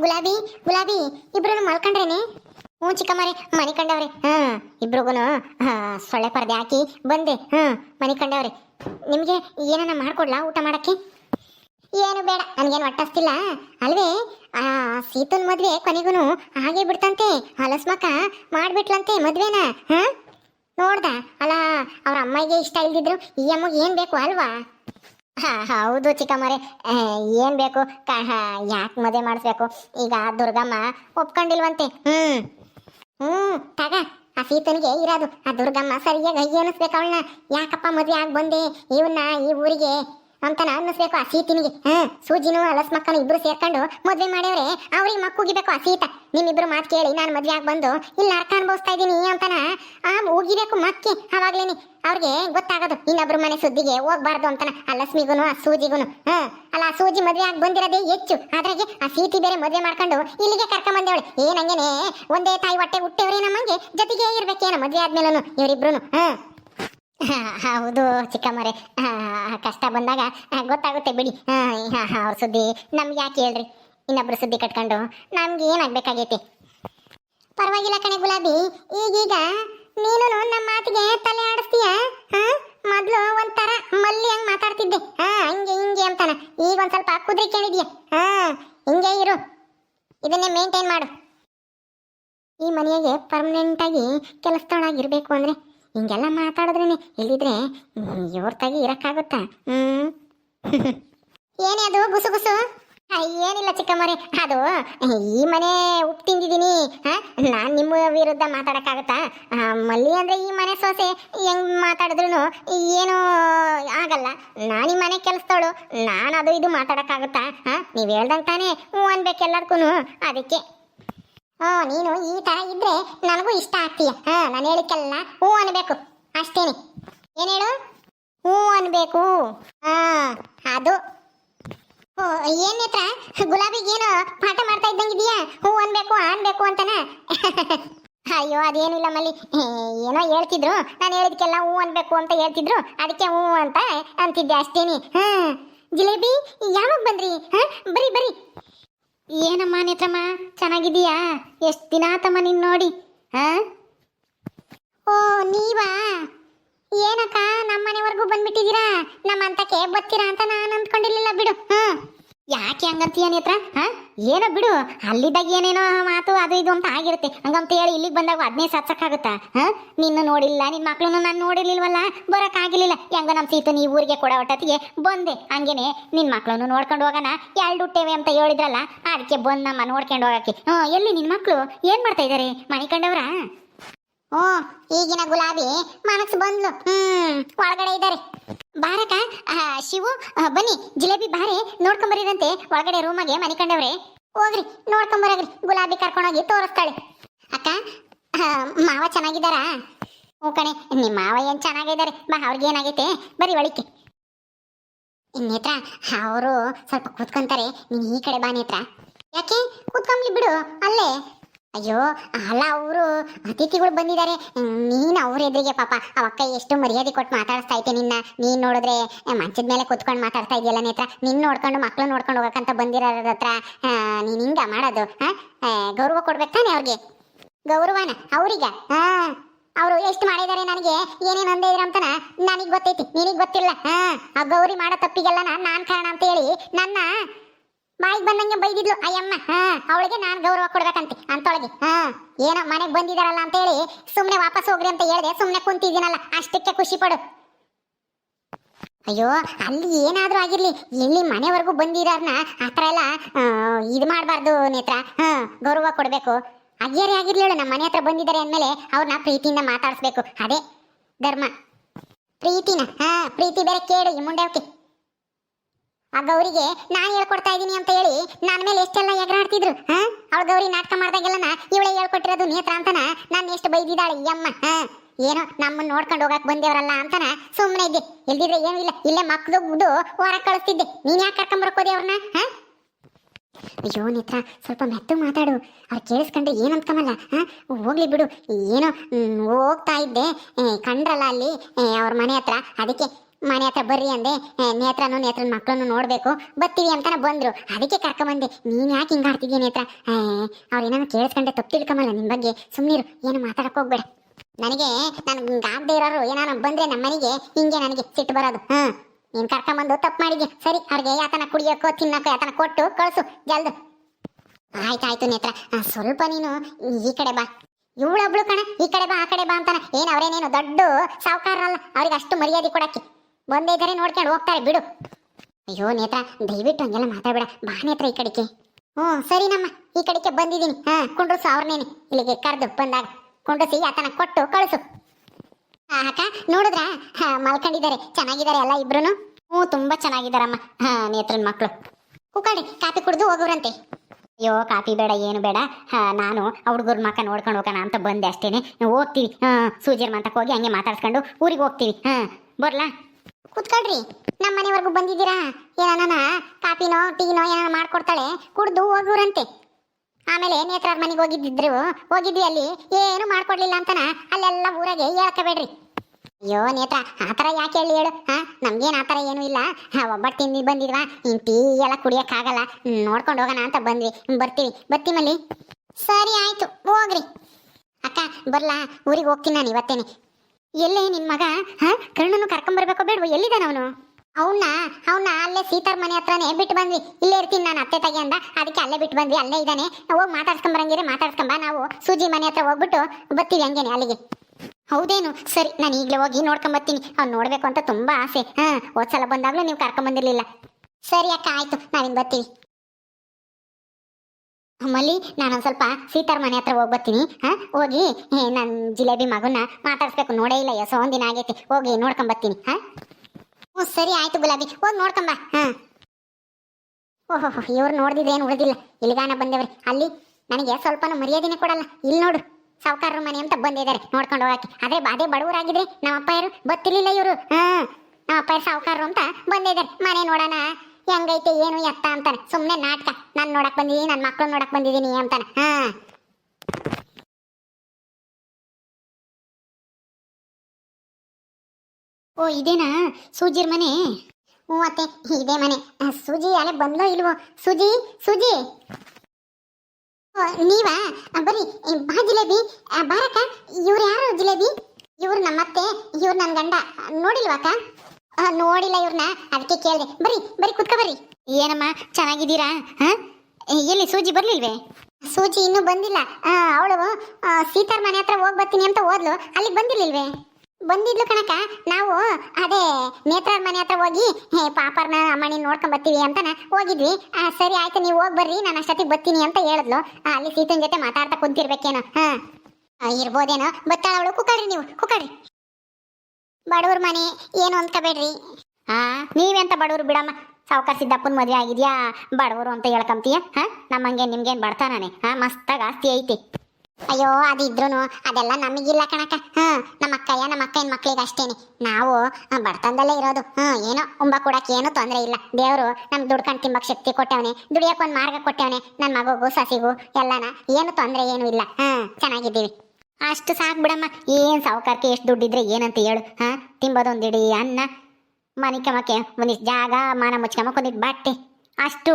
ಗುಲಾಬಿ ಗುಲಾಬಿ ಇಬ್ರು ಮಲ್ಕೊಂಡ್ರೇನೆ? ಹ್ಞೂ ಚಿಕ್ಕಮ್ಮರೇ ಮನೆ ಕಂಡವ್ರೆ. ಹಾ ಇಬ್ರಿಗೂ ಸೊಳ್ಳೆ ಪರದೆ ಹಾಕಿ ಬಂದೆ. ಹಾ, ಮನೆ ನಿಮಗೆ ಏನನ್ನ ಮಾಡ್ಕೊಡ್ಲಾ ಊಟ ಮಾಡಕ್ಕೆ? ಏನು ಬೇಡ, ನನಗೇನು ಹೊಟ್ಟಸ್ತಿಲ್ಲ ಅಲ್ವೇ, ಆ ಸೀತನ್ ಮದ್ವೆ ಕೊನೆಗೂ ಹಾಗೆ ಬಿಡ್ತಂತೆ. ಹಲಸ್ಮಕ ಮಾಡ್ಬಿಟ್ಲಂತೆ ಮದ್ವೆನ, ಹಾ? ನೋಡ್ದ ಅಲ್ಲ ಅವ್ರ ಅಮ್ಮಗೆ ಇಷ್ಟ ಇಲ್ದಿದ್ರು ಈ ಅಮ್ಮಗೆ ಏನ್ ಬೇಕು ಅಲ್ವಾ? ಹಾ ಹೌದು ಚಿಕ್ಕಮ್ಮರೆ. ಏನ್ ಬೇಕು? ಯಾಕೆ ಮದುವೆ ಮಾಡಿಸ್ಬೇಕು? ಈಗ ದುರ್ಗಮ್ಮ ಒಪ್ಕೊಂಡಿಲ್ವಂತೆ. ಹ್ಮ್. ಹ್ಮ್, ತಗ. ಆ ಸೀತನಿಗೆ ಇರೋದು. ಆ ದುರ್ಗಮ್ಮ ಸರಿಯಾಗಿ ಅಯ್ಯ ಅನ್ನಿಸ್ಬೇಕು ಅವಳನ್ನ. ಯಾಕಪ್ಪ ಮದುವೆ ಆಗಿ ಬಂದೆ? ಇವನ್ನ ಈ ಊರಿಗೆ ಅಂತನ ಅನ್ನಿಸ್ಬೇಕು. ಆ ಸೀತಿನಿಗೆ. ಹಾ ಅಲಸ್ ಮಕ್ಕನ ಇಬ್ರು ಸೇರ್ಕೊಂಡು ಮದ್ವೆ ಮಾಡ್ಯವ್ರೆ. ಅವ್ರಿಗೆ ಮಕ್ಕುಗಿಬೇಕು ಆ ಸೀತ. ನಿಮ್ಮಿಬ್ರು ಮಾತು ಕೇಳಿ ನಾನು ಮದ್ವೆ ಆಗಿ ಬಂದು ಇಲ್ಲಿ ನರ್ಕ ಅನ್ಭವಿಸ್ತಾ ಇದ್ದೀನಿ ಅಂತನ ಆ ಉಗಿಬೇಕು ಮಕ್ಕಿ ಅವಾಗ್ಲೇನೆ. ಅವ್ರಿಗೆ ಗೊತ್ತಾಗೋದು ಇನ್ನೊಬ್ರು ಮನೆ ಸುದ್ದಿಗೆ ಹೋಗ್ಬಾರ್ದು ಅಂತನ ಆ ಲಕ್ಷ್ಮಿಗುನು ಆ ಸೂಜಿಗುನು. ಹಾ ಅಲ್ಲ ಆ ಸೂಜಿ ಮದ್ವೆ ಆಗಿ ಬಂದಿರೋದೇ ಹೆಚ್ಚು. ಅದ್ರಾಗೆ ಆ ಸೀತಿ ಬೇರೆ ಮದ್ವೆ ಮಾಡ್ಕೊಂಡು ಇಲ್ಲಿಗೆ ಕರ್ಕೊಂಡ್ ಬಂದೇವಳೆ ಏನಂಗೇನೆ ಒಂದೇ ತಾಯಿ ಹೊಟ್ಟೆ ಹುಟ್ಟಿವ್ರಿ ನಮ್ಮಂಗೆ ಜೊತೆಗೆ ಇರ್ಬೇಕೇನ ಮದ್ವೆ ಆದ್ಮೇಲೂ ಇವರಿಬ್ರು ಹಾ, ಹೌದು, ಚಿಕ್ಕಮ್ಮರೆ. ಕಷ್ಟ ಬಂದಾಗ ಗೊತ್ತಾಗುತ್ತೆ ಬಿಡಿ. ಅವ್ರ ಸುದ್ದಿ. ನಮ್ಗೆ ಯಾಕೆ ಹೇಳ್ರಿ? ಇನ್ನೊಬ್ರು ಸುದ್ದಿ ಕಟ್ಕೊಂಡು. ನಮ್ಗೆ ಏನಾಗ್ಬೇಕಾಗೈತಿ? ಪರವಾಗಿಲ್ಲ ಕಣೆ ಗುಲಾಬಿ. ಈಗೀಗ ನೀನು ನಮ್ಮ ಮಾತಿಗೆ ತಲೆ ಆಡಿಸ್ತೀಯ ಹಾ ಮೊದ್ಲು ಒಂಥರ ಮಲ್ಲಿ ಹಂಗ್ ಮಾತಾಡ್ತಿದ್ದೆ ಹಾ ಹಂಗೆ ಹಿಂಗೆ ಅಂತಾನ ಈಗ ಒಂದ್ ಸ್ವಲ್ಪ ಕುದ್ರಿ ಕೇಳಿದ್ಯಾ ಹಾ ಹಿಂಗೆ ಇರು ಇದನ್ನೇ ಮೇಂಟೈನ್ ಮಾಡು ಈ ಮನೆಯಾಗೆ ಪರ್ಮನೆಂಟ್ ಆಗಿ ಕೆಲಸದೊಳಗಿರ್ಬೇಕು ಅಂದ್ರೆ ಹಿಂಗೆಲ್ಲ ಮಾತಾಡಿದ್ರೇನೆ ಇಲ್ಲಿದ್ರೆ ಇವ್ರ ತಾಗಿ ಇರಕ್ಕಾಗುತ್ತಾ ಹ್ಮ್ ಏನೇ ಅದು, ಗುಸು ಗುಸು? ಏನಿಲ್ಲ ಚಿಕ್ಕಮ್ಮರೆ ಅದು, ಈ ಮನೆ ಉಪ್ಪು ತಿಂದಿದ್ದೀನಿ. ಹಾ ನಾನ್ ನಿಮ್ಮ ವಿರುದ್ಧ ಮಾತಾಡೋಕ್ಕಾಗತ್ತಾ? ಮಲ್ಲಿ ಅಂದ್ರೆ ಈ ಮನೆ ಸೊಸೆ, ಹೆಂಗ್ ಮಾತಾಡಿದ್ರು ಏನು ಆಗಲ್ಲ. ನಾನು ಈ ಮನೆ ಕೆಲಸದವಳು, ನಾನು ಅದು ಇದು ಮಾತಾಡೋಕ್ಕಾಗುತ್ತಾ? ಹಾ ಹೇಳ್ದಂಗೆ ತಾನೇ, ಹ್ಞೂ ಅನ್ಬೇಕು ಎಲ್ಲದಕ್ಕೂ ಅದಕ್ಕೆ ಹ್ಞೂ ನೀನು ಈ ತರ ಇದ್ದರೆ ನನಗೂ ಇಷ್ಟ ಆಗ್ತೀಯ. ಹಾಂ ನಾನು ಹೇಳಿಕ್ಕೆಲ್ಲ ಹ್ಞೂ ಅನ್ಬೇಕು. ಅಷ್ಟೇನೆ. ಏನ್ ಹೇಳು? ಹ್ಞೂ ಅನ್ಬೇಕು. ಹಾಂ ಅದು. ಓ, ಏನ್ ನೇತ್ರ? ಗುಲಾಬಿಗೇನು ಪಾಠ ಮಾಡ್ತಾ ಇದ್ದಂಗಿದೀಯಾ? ಹೂ ಅನ್ಬೇಕು ಅನ್ಬೇಕು ಅಂತನ? ಅಯ್ಯೋ, ಅದೇನಿಲ್ಲ ಮಲ್ಲಿ. ಏನೋ ಹೇಳ್ತಿದ್ರು. ನಾನು ಹೇಳಿದ್ಕೆಲ್ಲ ಹೂ ಅನ್ಬೇಕು ಅಂತ ಹೇಳ್ತಿದ್ರು. ಅದಕ್ಕೆ ಹೂ ಅಂತ ಅಂತಿದ್ದೆ ಅಷ್ಟೇನಿ. ಹಾ. ಜಿಲೇಬಿ, ಯಾವಾಗ ಬಂದ್ರಿ? ಹಾ? ಬರಿ ಬರಿ ಏನಮ್ಮ ನೇತ್ರಮ್ಮ ಚೆನ್ನಾಗಿದೀಯಾ ಎಷ್ಟು ದಿನ ಆತಮ್ಮ ನಿನ್ ನೋಡಿ? ಹಾ? ಓ, ನೀವಾ? ಏನಕ್ಕ ನಮ್ಮನೆವರೆಗೂ ಬಂದ್ಬಿಟ್ಟಿದ್ದೀರಾ ನಮ್ಮ ಅಂತಕ್ಕೆ ಬತ್ತೀರಾ ಅಂತ ನಾನು ಅಂದ್ಕೊಂಡಿರ್ಲಿಲ್ಲ, ಬಿಡು. ಹ್ಮ್ ಯಾಕೆ ಹಂಗಂತೀಯ ನೇತ್ರ? ಹಾ? ಏನೋ ಬಿಡು. ಅಲ್ಲಿದ್ದಾಗ ಏನೇನೋ ಮಾತು ಅದು ಇದು ಅಂತ ಆಗಿರುತ್ತೆ. ಹಂಗಂತ ಹೇಳಿ ಇಲ್ಲಿಗೆ ಬಂದಾಗ ಅದನ್ನೇ ಸತ್ಸಕ್ಕಾಗುತ್ತಾ? ಹಾ? ನಿನ್ನ ನೋಡಿಲ್ಲ ನಿನ್ನ ಮಕ್ಕಳನ್ನು ನಾನು ನೋಡಿರ್ಲಿಲ್ವಲ್ಲ? ಬರೋಕ್ಕಾಗಲಿಲ್ಲ ಹೆಂಗ ನಮ್ಮ ಸೀತು ನೀವು ಊರಿಗೆ ಕೊಡೋ ಒಟ್ಟತ್ತಿಗೆ ಬಂದೆ. ಹಂಗೇನೆ ನಿನ್ನ ಮಕ್ಕಳನ್ನು ನೋಡ್ಕೊಂಡು ಹೋಗೋಣ. ಎರಡು ಹುಟ್ಟೇವೆ ಅಂತ ಹೇಳಿದ್ರಲ್ಲ ಅದಕ್ಕೆ ಬಂದಮ್ಮ ನೋಡ್ಕೊಂಡು ಹೋಗಕ್ಕೆ. ಹ್ಞೂ ಎಲ್ಲಿ ನಿನ್ನ ಮಕ್ಕಳು ಏನು ಮಾಡ್ತಾ ಇದ್ದಾರೆ ಮನೆ ಕಂಡವ್ರಾ? ಓ ಈಗಿನ ಗುಲಾಬಿ ಮನಸ್ಸು ಬಂದ್ಲು. ಹ್ಮ್, ಒಳಗಡೆ ಇದ್ದಾರೆ. ಬಾರಕ ಶಿವು ಬನ್ನಿ, ಜಿಲೇಬಿ ಬಾರೆ ನೋಡ್ಕೊಂಬರಿದಂತೆ ಒಳಗಡೆ ರೂಮಗೆ ಮನೆ ಕಂಡವ್ರೆ. ಹೋಗ್ರಿ ನೋಡ್ಕೊಂಬರಗ್ರಿ ಗುಲಾಬಿ ಕರ್ಕೊಂಡೋಗಿ ತೋರಿಸ್ತಾಳೆ. ಅಕ್ಕ ಮಾವ ಚೆನ್ನಾಗಿದ್ದಾರಾ? ಹ್ಞೂ ಕಣೆ ನಿಮ್ಮ ಮಾವ ಏನ್ ಚೆನ್ನಾಗಿದ್ದಾರೆ? ಬಾ, ಅವ್ರಿಗೆ ಏನಾಗೈತೆ? ಬರೀ ಒಳಿಕೆ. ನೇತ್ರ, ಅವರು ಸ್ವಲ್ಪ ಕೂತ್ಕೊಂತಾರೆ. ನೀನ್ ಈ ಕಡೆ ಬಾ, ನೇತ್ರ. ಯಾಕೆ? ಕೂತ್ಕೊಂಬ್ಲಿ ಬಿಡು, ಅಲ್ಲೇ. ಅಯ್ಯೋ, ಅಲ್ಲ ಅವರು, ಅತಿಥಿಗಳು ಬಂದಿದ್ದಾರೆ. ನೀನು ಅವ್ರ ಎದುರಿಗೆ ಪಾಪ ಆ ಅಕ್ಕ ಎಷ್ಟು ಮರ್ಯಾದೆ ಕೊಟ್ಟು ಮಾತಾಡಿಸ್ತಾ ಐತೆ ನಿನ್ನ. ನೀನು ನೋಡಿದ್ರೆ ಮಂಚದ ಮೇಲೆ ಕುತ್ಕೊಂಡು ಮಾತಾಡ್ತಾ ಇದೆಯಲ್ಲ ನೇತ್ರ. ನಿನ್ನ ನೋಡ್ಕೊಂಡು, ಮಕ್ಳು ನೋಡ್ಕೊಂಡು ಹೋಗಕ್ಕಂತ ಬಂದಿರೋದ್ರ ಹತ್ರ ನೀನು ಹಿಂಗ ಮಾಡೋದು ಹಾಂ ಗೌರವ ಕೊಡ್ಬೇಕು ತಾನೆ ಅವ್ರಿಗೆ? ಗೌರವನ? ಅವ್ರಿಗ? ಹಾಂ ಅವರು ಎಷ್ಟು ಮಾಡಿದ್ದಾರೆ ನನಗೆ? ಏನೇನು ಅಂದೇ ಇದ್ರ ಅಂತನ? ನನಗೆ ಗೊತ್ತೈತಿ, ನಿನಗೆ ಗೊತ್ತಿಲ್ಲ ಹಾ ಆ ಗೌರಿ ಮಾಡೋ ತಪ್ಪಿಗೆಲ್ಲ ನಾನು ಕಾರಣ ಅಂತ ಹೇಳಿ, ನನ್ನ ಬಾಯಿಗೆ ಬಂದಂಗೆ ಬೈದಿದ್ಲು. ಅಯ್ಯಮ್ಮ, ಹಾ, ಅವಳಿಗೆ ನಾನು ಗೌರವ ಕೊಡ್ಬೇಕಂತೆ ಅಂತೊಳಗೆ ಹಾ, ಏನೋ ಮನೆಗೆ ಬಂದಿದಾರಲ್ಲ ಅಂತ ಹೇಳಿ ಸುಮ್ಮನೆ ವಾಪಸ್ ಹೋಗ್ರಿ ಅಂತ ಹೇಳಿದೆ ಸುಮ್ಮನೆ ಕುಂತಿದ್ದೀನಲ್ಲ, ಅಷ್ಟಕ್ಕೆ ಖುಷಿ ಪಡು. ಅಯ್ಯೋ, ಅಲ್ಲಿ ಏನಾದರೂ ಆಗಿರಲಿ, ಇಲ್ಲಿ ಮನೆವರೆಗೂ ಬಂದಿರೋರ್ನ ಆ ಥರ ಎಲ್ಲ ಇದು ಮಾಡಬಾರ್ದು ನೇತ್ರ, ಹಾ, ಗೌರವ ಕೊಡಬೇಕು. ಅಜ್ಜಿಯರೇ ಆಗಿರ್ಲಿ ಹೇಳು ನಮ್ಮ ಮನೆ ಹತ್ರ ಬಂದಿದ್ದಾರೆ ಅಂದಮೇಲೆ ಅವ್ರನ್ನ ಪ್ರೀತಿಯಿಂದ ಮಾತಾಡಿಸ್ಬೇಕು. ಅದೇ ಧರ್ಮ. ಪ್ರೀತಿನ, ಹಾ, ಪ್ರೀತಿ ಬೇರೆ ಕೇಳು, ಈ ಮುಂಡೆ ಆ ಗೌರಿಗೆ ನಾನು ಹೇಳ್ಕೊಡ್ತಾ ಇದ್ದೀನಿ ಅಂತ ಹೇಳಿ ನನ್ನ ಮೇಲೆ ಎಷ್ಟೆಲ್ಲ ಎಗರಾಡ್ತಿದ್ರು, ಹಾ? ಅವಳು ಗೌರಿ ನಾಟಕ ಮಾಡ್ದಾಗೆಲ್ಲ ಇವಳೇ ಹೇಳ್ಕೊಟ್ಟಿರೋದು ನೇತ್ರ ಅಂತನ? ನಾನು ಎಷ್ಟು ಬೈದಿದ್ದಾಳೆ ಈ ಅಮ್ಮ, ಹಾ? ಏನೋ ನಮ್ಮನ್ನ ನೋಡ್ಕೊಂಡು ಹೋಗಕ್ ಬಂದೇವ್ರಲ್ಲ ಅಂತನ? ಸುಮ್ಮನೆ ಇದ್ದೆ. ಇಲ್ದಿದ್ರೆ ಏನೂ ಇಲ್ಲ. ಮಕ್ಳು ಗುದ್ದು ಹೊರಗೆ ಕಳಿಸ್ತಿದ್ದೆ. ನೀನ್ ಯಾಕೆ ಕರ್ಕೊಂಬರ್ಕೋದೆ ಅವ್ರನ್ನ ಹಾ? ಅಯ್ಯೋ ನೇತ್ರ, ಸ್ವಲ್ಪ ಮೆತ್ತು ಮಾತಾಡು. ಅವ್ರು ಕೇಳಿಸ್ಕೊಂಡ್ರೆ ಏನು ಹಾ? ಹೋಗ್ಲಿ ಬಿಡು. ಏನೋ ಹೋಗ್ತಾ ಇದ್ದೆ. ಕಂಡ್ರಲ್ಲ ಅಲ್ಲಿ ಅವ್ರ ಮನೆ ಹತ್ರ. ಅದಕ್ಕೆ ಮನೆ ಹತ್ರ ಬರ್ರಿ ಅಂದೆ. ನೇತ್ರನು, ನೇತ್ರನ ಮಕ್ಕಳನ್ನು ನೋಡಬೇಕು. ಬರ್ತೀವಿ ಅಂತಾನೆ ಬಂದ್ರು. ಅದಕ್ಕೆ ಕರ್ಕೊಂಬಂದೆ ನೀನ್ ಯಾಕೆ ಹಿಂಗೆ ಆಡ್ತಿದ್ಯ ನೇತ್ರ? ಅವ್ರು ಏನಾನ ಕೇಳಿಸ್ಕೊಂಡೆ ತಪ್ಪು ತಿಳ್ಕೊಂಬಲ್ಲ ನಿನ್ ಬಗ್ಗೆ. ಸುಮ್ಮನಿರು ಏನು ಮಾತಾಡಕ್ಕೆ ಹೋಗ್ಬೇಡ. ನನಗೆ ನನ್ಗೆ ಆಗದೆ ಇರೋರು ಏನಾನ ಬಂದ್ರೆ ನಮ್ಮ ಮನೆಗೆ, ಹಿಂಗೆ ನನಗೆ ಸಿಟ್ಟು ಬರೋದು. ಹಾಂ ನೀನ್ ಕರ್ಕೊಂಬಂದು ತಪ್ಪು ಮಾಡಿದ್ಯ? ಸರಿ, ಅವ್ರಿಗೆ ಯಾತನ ಕುಡಿಯೋಕೋ, ತಿನ್ನೋಕೋ ಯಾತನ ಕೊಟ್ಟು ಕಳ್ಸು, ಜಲ್ದು. ಆಯ್ತಾಯ್ತು ನೇತ್ರ. ಸ್ವಲ್ಪ ನೀನು ಈ ಕಡೆ ಬಾ. ಇವಳೊಬ್ಳು ಕಣ, ಈ ಕಡೆ ಬಾ, ಆ ಕಡೆ ಬಾ ಅಂತಾನೆ. ಏನ್ ಅವರೇನೇನು ದೊಡ್ಡ ಸಾವುಕಾರರಲ್ಲ. ಅವ್ರಿಗೆ ಅಷ್ಟು ಮರ್ಯಾದೆ ಕೊಡಕ್ಕೆ. ಬಂದೇ ಇದ್ದಾರೆ ನೋಡ್ಕೊಂಡು ಹೋಗ್ತಾರೆ ಬಿಡು. ಅಯ್ಯೋ ನೇತ್ರ ದಯವಿಟ್ಟು ಹಂಗೆಲ್ಲ ಮಾತಾಡ್ಬೇಡ. ಬಾ ನೇತ್ರ ಈ ಕಡೆಗೆ. ಹ್ಞೂ ಸರಿ ನಮ್ಮ ಈ ಕಡೆಗೆ ಬಂದಿದ್ದೀನಿ. ಹಾ ಕುಂಡ್ರಸು ಅವ್ರನೇನೆ ಇಲ್ಲಿಗೆ ಕರೆದು ಬಂದಾಗ. ಕುಂಡ್ರಸಿ ಆತನ ಕೊಟ್ಟು ಕಳಿಸು. ಅಕ್ಕ ನೋಡಿದ್ರಾ? ಹಾ ಮಲ್ಕೊಂಡಿದ್ದಾರೆ. ಚೆನ್ನಾಗಿದ್ದಾರೆ ಎಲ್ಲ ಇಬ್ರು ಹ್ಞೂ ತುಂಬಾ ಚೆನ್ನಾಗಿದ್ದಾರಮ್ಮ. ಹಾ ನೇತ್ರನ ಮಕ್ಕಳು ಕುಕ್ಕಳಿ ಕಾಫಿ ಕುಡಿದು ಹೋಗೋರಂತೆ. ಅಯ್ಯೋ ಕಾಫಿ ಬೇಡ ಏನು ಬೇಡ. ಹಾ, ನಾನು ಹುಡುಗರ ಮಕ್ಕ ನೋಡ್ಕೊಂಡು ಹೋಗೋಣ ಅಂತ ಬಂದೆ ಅಷ್ಟೇನೆ. ಹೋಗ್ತೀವಿ. ಹಾಂ ಸೂಜಿಯರ್ ಮಂತಕ್ಕೆ ಹೋಗಿ ಹಂಗೆ ಮಾತಾಡ್ಸ್ಕೊಂಡು ಊರಿಗೆ ಹೋಗ್ತೀವಿ. ಹಾ ಬರ್ಲಾ? ಕುತ್ಕೊಳ್ರಿ. ನಮ್ಮ ಮನೆವರೆಗೂ ಬಂದಿದ್ದೀರಾ? ಏನಾನ ಕಾಫಿನೋ, ಟೀನೋ ಏನಾನ ಮಾಡ್ಕೊಡ್ತಾಳೆ? ಕುಡ್ದು ಹೋಗೋರಂತೆ ಆಮೇಲೆ ನೇತ್ರ ಮನೆಗೆ ಹೋಗಿದ್ದಿದ್ರು. ಹೋಗಿದ್ವಿ ಅಲ್ಲಿ. ಏನು ಮಾಡ್ಕೊಡ್ಲಿಲ್ಲ ಅಂತನ ಅಲ್ಲೆಲ್ಲ ಊರಾಗೆ ಹೇಳ್ಕೋಬೇಡ್ರಿ. ಅಯ್ಯೋ ನೇತ್ರ, ಆ ಥರ ಯಾಕೆ ಹೇಳಿ ಹೇಳು, ಹಾಂ? ನಮ್ಗೇನು ಆ ಥರ ಏನೂ ಇಲ್ಲ. ಒಬ್ಬಟ್ಟು ತಿಂದು ಬಂದಿದ್ವಾ? ಇನ್ನು ಟೀ ಎಲ್ಲ ಕುಡಿಯೋಕ್ಕಾಗಲ್ಲ. ನೋಡ್ಕೊಂಡು ಹೋಗೋಣ ಅಂತ ಬಂದ್ವಿ. ಬರ್ತೀವಿ. ಬರ್ತೀಮಲ್ಲಿ ಸರಿ ಆಯ್ತು, ಹೋಗ್ರಿ. ಅಕ್ಕ, ಬರಲಾ? ಊರಿಗೆ ಹೋಗ್ತೀನಿ ನಾನು ಇವತ್ತೇನೆ. ಎಲ್ಲೇ ನಿನ್ ಮಗ, ಹಾ? ಕರ್ಣನು ಕರ್ಕೊಂಬರ್ಬೇಕೋ ಬೇಡವೋ? ಎಲ್ಲಿದ್ದಾನ ಅವನು? ಅವನ್ನ ಅವನ್ನ ಅಲ್ಲೇ ಸೀತಾರ್ ಮನೆ ಹತ್ರನೇ ಬಿಟ್ಟು ಬಂದ್ವಿ. ಇಲ್ಲೇ ಇರ್ತೀನಿ ನಾನು ಅತ್ತೆ ತಗಿ ಅಂದ. ಅದಕ್ಕೆ ಅಲ್ಲೇ ಬಿಟ್ಟು ಬಂದ್ವಿ. ಅಲ್ಲೇ ಇದ್ದಾನೆ. ಹೋಗಿ ಮಾತಾಡ್ಸ್ಕೊಂಬರಂಗಿರಿ ಮಾತಾಡ್ಸ್ಕೊಂಬ ನಾವು ಸೂಜಿ ಮನೆ ಹತ್ರ ಹೋಗ್ಬಿಟ್ಟು ಬರ್ತೀವಿ ಹಂಗೇನೆ ಅಲ್ಲಿಗೆ. ಹೌದೇನು? ಸರಿ, ನಾನು ಈಗಲೇ ಹೋಗಿ ನೋಡ್ಕೊಂಬರ್ತೀನಿ ಅವ್ನು ನೋಡ್ಬೇಕು ಅಂತ ತುಂಬಾ ಆಸೆ. ಹಾ, ಹೋದ್ಸಲ ಬಂದಾಗ್ಲೂ ನೀವು ಕರ್ಕೊಂಬಂದಿರ್ಲಿಲ್ಲ ಸರಿ ಅಕ್ಕ, ಆಯ್ತು. ನಾವಿನ್ ಬರ್ತೀವಿ. ಮಲ್ಲಿ ನಾನೊಂದು ಸ್ವಲ್ಪ ಸೀತಾರ ಮನೆ ಹತ್ರ ಹೋಗಿ ಬರ್ತೀನಿ ಹಾ? ಹೋಗಿ ನನ್ನ ಜಿಲೇಬಿ ಮಗುನ ಮಾತಾಡ್ಸ್ಬೇಕು. ನೋಡೇ ಇಲ್ಲ, ಯಸೋ ಒಂದಿನ ಆಗೈತಿ. ಹೋಗಿ ನೋಡ್ಕೊಂಬರ್ತೀನಿ ಹಾ? ಹ್ಞೂ ಸರಿ ಆಯ್ತು ಗುಲಾಬಿ. ಹೋಗಿ ನೋಡ್ಕೊಂಬ ಹಾ. ಓಹೋ ಇವ್ರು ನೋಡಿದ್ರೆ ಏನು ಉಳಿದಿಲ್ಲ. ಇಲ್ಲಿಗಾನ ಬಂದೇವ್ರಿ. ಅಲ್ಲಿ ನನಗೆ ಸ್ವಲ್ಪನೂ ಮರ್ಯಾದೆನೇ ಕೊಡಲ್ಲ. ಇಲ್ಲಿ ನೋಡು, ಸಾವುಕಾರರ ಮನೆ ಅಂತ ಬಂದಿದ್ದಾರೆ ನೋಡ್ಕೊಂಡು ಹೋಗಕ್ಕೆ. ಅದೇ ಅದೇ ಬಡವರಾಗಿದ್ರೆ ನಮ್ಮ ಅಪ್ಪ ಯಾರು ಗೊತ್ತಿರಲಿಲ್ಲ ಇವರು. ಹಾ. ನಮ್ಮ ಯಾರು ಸಾವುಕಾರರು ಅಂತ ಬಂದಿದ್ದಾರೆ ಮನೆ ನೋಡೋಣ. ಹೆಂಗೈತೆ ಏನು ಎತ್ತ ಅಂತಾನೆ. ಸುಮ್ಮನೆ ನಾಟಕ. ನಾನು ನೋಡಕ್ ಬಂದಿದ್ದೀನಿ ನನ್ನ ಮಕ್ಕಳು ನೋಡಕ್ ಬಂದಿದ್ದೀನಿ ಅಂತಾನೆ. ಹಾ. ಓ ಇದೇನಾ? ಸೂಜಿರ್ ಮನೆ? ಹ್ಞೂ ಅತ್ತೆ ಇದೇ ಮನೆ. ಆ, ಸೂಜಿ ಅಲ್ಲೇ ಬಂದ್ಲೋ ಇಲ್ವೋ? ಸೂಜಿ ಸೂಜಿ. ಓ, ನೀವಾ? ಆ, ಬರ್ರಿ. ಈ, ಬಾ ಜಿಲೇಬಿ. ಆ, ಬಾರಕ್ಕ. ಇವ್ರು ಯಾರು ಜಿಲೇಬಿ? ಇವ್ರು ನಮ್ಮತ್ತೆ ಇವ್ರು ನನ್ನ ಗಂಡ. ನೋಡಿಲ್ವಾಕ ಆ, ನೋಡಿಲ್ಲ ಇವ್ರನ್ನ ಅದಕ್ಕೆ ಕೇಳಿದೆ. ಬರ್ರಿ ಬರ್ರಿ, ಕುತ್ಕೊ ಬರ್ರಿ. ಏನಮ್ಮ, ಚೆನ್ನಾಗಿದ್ದೀರಾ? ಹಾ ಎಲ್ಲಿ, ಸೂಜಿ ಬರ್ಲಿಲ್ವೇ? ಸೂಜಿ ಇನ್ನೂ ಬಂದಿಲ್ಲ. ಅವಳು ಸೀತಾರ್ ಮನೆ ಹತ್ರ ಹೋಗಿ ಬರ್ತೀನಿ ಅಂತ ಹೋದ್ಲು. ಅಲ್ಲಿಗೆ ಬಂದಿರ್ಲಿಲ್ವೇ? ಬಂದಿದ್ಲು ಕಣಕ ನಾವು, ಅದೇ, ನೇತ್ರಾರ್ ಮನೆ ಹತ್ರ ಹೋಗಿ, ಹೇ, ಪಾಪರ್ನ ಅಮ್ಮನಿ ನೋಡ್ಕೊಂಡ್ ಬರ್ತೀವಿ ಅಂತನ ಹೋಗಿದ್ವಿ. ಸರಿ, ಆಯ್ತು, ನೀವು ಹೋಗಿ ಬರ್ರಿ. ನಾನು ಅಷ್ಟೊತ್ತಿಗೆ ಬರ್ತೀನಿ ಅಂತ ಹೇಳಿದ್ಲು. ಅಲ್ಲಿ ಸೀತನ್ ಜೊತೆ ಮಾತಾಡ್ತಾ ಕುಂತಿರ್ಬೇಕೇನೋ. ಹಾ. ಇರ್ಬೋದೇನೋ. ಬತ್ತಾಳ ಅವಳು, ಕುಕ್ಕಳ್ರಿ ನೀವು, ಕುಕ್ಕಳ್ರಿ. ಬಡವ್ರ ಮನೆ ಏನು ಅಂದ್ಕೋಬೇಡ್ರಿ ಹಾ ನೀವೆಂತ ಬಡವ್ರು ಬಿಡಮ್ಮ? ಸಾವುಕಾರ ಸಿದ್ದಪ್ಪನ ಮದುವೆ ಆಗಿದ್ಯಾ? ಬಡವರು ಅಂತ ಹೇಳ್ಕೊಂತೀಯ? ಹಾ? ನಮ್ಮಂಗೆ ನಿಮ್ಗೇನು ಬಡ್ತಾನೆ ಹಾ ಮಸ್ತಾಗ ಆಸ್ತಿ ಐತಿ. ಅಯ್ಯೋ ಅದಿದ್ರು ಅದೆಲ್ಲ ನಮಗಿಲ್ಲ ಕಣಕ ಹಾ ನಮ್ಮ ಅಕ್ಕಯ್ಯ ನಮ್ಮ ಅಕ್ಕನ ಮಕ್ಳಿಗೆ ಅಷ್ಟೇನೆ. ನಾವು ಬಡತನದಲ್ಲೇ ಇರೋದು. ಹಾ ಏನೋ ಉಂಬ ಕೊಡಕ್ಕೆ ಏನೂ ತೊಂದರೆ ಇಲ್ಲ. ದೇವರು ನಮ್ಗೆ ದುಡ್ಕೊಂಡು ತಿಂಬಕ್ ಶಕ್ತಿ ಕೊಟ್ಟವನೆ. ದುಡಿಯಕ್ಕೆ ಒಂದು ಮಾರ್ಗ ಕೊಟ್ಟವನೆ. ನನ್ನ ಮಗುಗೂ ಸಸಿಗೂ ಎಲ್ಲನ ಏನು ತೊಂದರೆ ಏನೂ ಇಲ್ಲ. ಹಾ ಚೆನ್ನಾಗಿದ್ದೀವಿ. ಅಷ್ಟು ಸಾಕು ಬಿಡಮ್ಮ. ಏನು ಸಾವುಕಾರಕ್ಕೆ ಎಷ್ಟು ದುಡ್ಡಿದ್ರೆ ಏನಂತ ಹೇಳು, ಹಾ? ತಿಂಬೋದೊಂದಿಡಿ ಅನ್ನ. ಮನಿಕಮಕ್ಕೆ ಒಂದಿಷ್ಟು ಜಾಗ, ಮಾನ ಮುಚ್ಕಮಕ್ಕೆ ಒಂದಿಷ್ಟು ಬಟ್ಟೆ. ಅಷ್ಟು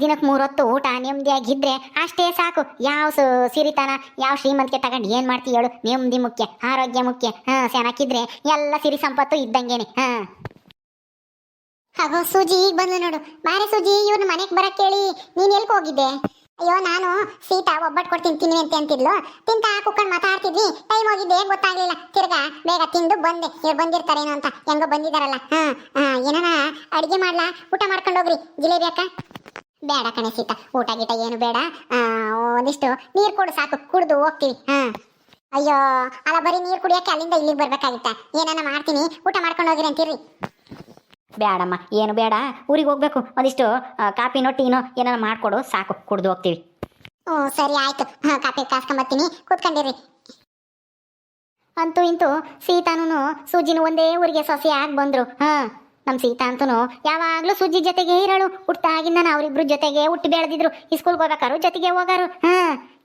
ದಿನಕ್ಕೆ ಮೂರೊತ್ತು ಊಟ ನೆಮ್ಮದಿಯಾಗಿದ್ದರೆ ಅಷ್ಟೇ ಸಾಕು. ಯಾವ ಸಿರಿತನ, ಯಾವ ಶ್ರೀಮಂತಿಕೆ ತಗೊಂಡು ಏನು ಮಾಡ್ತೀವಿ ಹೇಳು. ನೆಮ್ಮದಿ ಮುಖ್ಯ, ಆರೋಗ್ಯ ಮುಖ್ಯ, ಹಾಂ ಸೆನಕ್ಕಿದ್ರೆ ಎಲ್ಲ ಸಿರಿ ಸಂಪತ್ತು ಇದ್ದಂಗೇನೆ, ಹಾಂ. ಹಾಗೋ ಸೂಜಿ, ಈಗ ಬಂದು ನೋಡು. ಬಾರೆ ಸೂಜಿ ಇವ್ರನ್ನ ಮನೆಗೆ ಬರಕ್ಕೆ ಹೇಳಿ ನೀನು ಎಲ್ಗೆ ಹೋಗಿದ್ದೆ? ಅಯ್ಯೋ, ನಾನು ಸೀತಾ ಒಬ್ಬಟ್ಟು ಕೊಡ್ತೀನಿ ತಿನ್ನಿ ಅಂತ ಅಂತಿದ್ಲು. ತಿಂತ ಕುಕ್ಕಂಡು ಮಾತಾಡ್ತಿದ್ವಿ ಟೈಮ್ ಹೋಗಿದ್ದೆ, ಗೊತ್ತಾಗ್ಲಿಲ್ಲ. ತಿರ್ಗಾ ಬೇಗ ತಿಂದು ಬಂದೆ. ಇವ್ರು ಬಂದಿರ್ತಾರೇನೋ ಅಂತ. ಹೆಂಗೋ ಬಂದಿದಾರಲ್ಲ. ಹಾ ಏನಾನ ಅಡಿಗೆ ಮಾಡ್ಲಾ? ಊಟ ಮಾಡ್ಕೊಂಡು ಹೋಗ್ರಿ. ಜಿಲೇಬಿ ಅಕ್ಕ? ಬೇಡ ಕಣೆ ಸೀತಾ. ಊಟ ಗೀಟ ಏನು ಬೇಡ. ಒಂದಿಷ್ಟು ನೀರು ಕೊಡು ಸಾಕು. ಕುಡ್ದು ಹೋಗ್ತೀವಿ. ಹಾ. ಅಯ್ಯೋ, ಅಲ್ಲ ಬರೀ ನೀರು ಕುಡಿಯಕ್ಕೆ ಅಲ್ಲಿಂದ ಇಲ್ಲಿಗೆ ಬರ್ಬೇಕಾಗಿತ್ತ? ಏನಾನ ಮಾಡ್ತೀನಿ? ಊಟ ಮಾಡ್ಕೊಂಡು ಹೋಗಿರಿ ಅಂತೀರಿ ಬೇಡಮ್ಮ ಏನು ಬೇಡ. ಊರಿಗೆ ಹೋಗ್ಬೇಕು. ಒಂದಿಷ್ಟು ಕಾಫಿನೋ ಟೀನೋ ಏನಾರ ಮಾಡ್ಕೊಡು. ಸಾಕು ಕುಡ್ದು ಹೋಗ್ತೀವಿ. ಓ ಸರಿ ಆಯ್ತು. ಹಾ ಕಾಸ್ಕೊಂಬತ್ತೀನಿ. ಕೂತ್ಕೊಂಡಿರಿ. ಅಂತೂ ಇಂತೂ ಸೀತಾನು ಸೂಜಿನೂ ಒಂದೇ ಊರಿಗೆ ಸೊಸೆ ಆಗಿ ಬಂದ್ರು. ಹಾ ನಮ್ಮ ಸೀತಾ ಅಂತೂ ಯಾವಾಗಲೂ ಸೂಜಿ ಜೊತೆಗೆ ಇರಳು. ಹುಟ್ಟಾಗಿಂದ ಅವರಿಬ್ರು ಜೊತೆಗೆ ಹುಟ್ಟು ಬೆಳೆದಿದ್ರು. ಸ್ಕೂಲ್ಗೆ ಹೋಗ್ಬೇಕಾರು ಜೊತೆಗೆ ಹೋಗಾರು. ಹಾ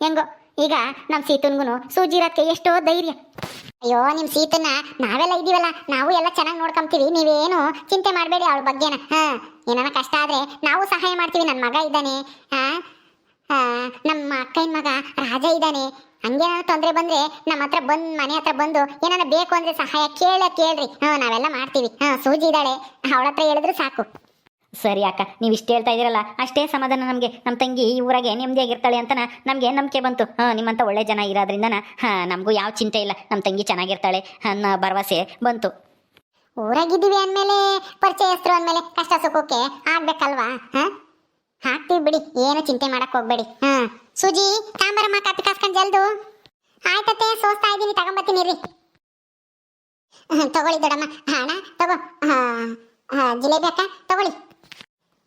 ಹೆಂಗೋ. ಈಗ ನಮ್ಮ ಸೀತನ್ಗೂ ಸೂಜಿರಕ್ಕೆ ಎಷ್ಟೋ ಧೈರ್ಯ. ಅಯ್ಯೋ, ನಿಮ್ ಸೀತನ್ನ ನಾವೆಲ್ಲ ಇದೀವಲ್ಲ ನಾವು ಎಲ್ಲ ಚೆನ್ನಾಗಿ ನೋಡ್ಕೊಂತೀವಿ ನೀವೇನು ಚಿಂತೆ ಮಾಡಬೇಡಿ ಅವಳ ಬಗ್ಗೆನ. ಹಾ, ಏನಾನ ಕಷ್ಟ ಆದ್ರೆ ನಾವು ಸಹಾಯ ಮಾಡ್ತೀವಿ ನನ್ನ ಮಗ ಇದ್ದಾನೆ. ಹಾ ನಮ್ಮ ಅಕ್ಕನ ಮಗ ರಾಜ ಇದ್ದಾನೆ. ಹಂಗೇನಾದ್ರು ತೊಂದರೆ ಬಂದ್ರೆ ನಮ್ಮ ಹತ್ರ ಬಂದ್, ಮನೆ ಹತ್ರ ಬಂದು ಏನಾರ ಬೇಕು ಅಂದ್ರೆ ಸಹಾಯ ಕೇಳ, ಕೇಳ್ರಿ. ಹಾಂ, ನಾವೆಲ್ಲ ಮಾಡ್ತೀವಿ. ಹಾಂ, ಸೂಜಿ ಇದ್ದಾಳೆ ಅವಳ ಹತ್ರ ಹೇಳಿದ್ರು ಸಾಕು. ಸರಿ ಅಕ್ಕ, ನೀವು ಇಷ್ಟು ಹೇಳ್ತಾ ಇದ್ದೀರಲ್ಲ, ಅಷ್ಟೇ ಸಮಾಧಾನ ನಮಗೆ. ನಮ್ಮ ತಂಗಿ ಈ ಊರಾಗೆ ನೆಮ್ಮದಿಯಾಗಿರ್ತಾಳೆ ಅಂತ ನಮಗೆ ನಂಬಿಕೆ ಬಂತು. ಹಾಂ ನಿಮ್ಮಂಥ ಒಳ್ಳೆ ಜನ ಇರೋದ್ರಿಂದ ಹಾಂ, ನಮಗೂ ಯಾವ ಚಿಂತೆ ಇಲ್ಲ. ನಮ್ಮ ತಂಗಿ ಚೆನ್ನಾಗಿರ್ತಾಳೆ. ಅನ್ನೋ ಭರವಸೆ ಬಂತು. ಊರಾಗಿದ್ದೀವಿ ಅಂದ್ಮೇಲೆ, ಪರಿಚಯಸ್ಥರು ಅಂದ್ಮೇಲೆ ಕಷ್ಟ ಸುಖಕ್ಕೆ ಆಗ್ಬೇಕಲ್ವಾ? ಹಾ? ಹಾಕ್ತೀವಿ ಬಿಡಿ, ಏನು ಚಿಂತೆ ಮಾಡಕ್ ಹೋಗ್ಬೇಡಿ. ಹಾ. ಸುಜಿ ತಾಂಬರಮ್ಮ ಕಾಪಿ ಕಾಸ್ಕೊಂಡು ಜಲ್ದು. ಆಯ್ತತ್ತೆ ಸೋಸ್ತಾ ಇದ್ದೀನಿ, ತಗೊಂಬತ್ತೀನಿ ರೀ ತಗೊಳ್ಳಿ ದೊಡಮ್ಮ ಹಣ, ತಗೋ. ಜಿಲೇಬಿ ಅಕ್ಕ, ತಗೊಳ್ಳಿ.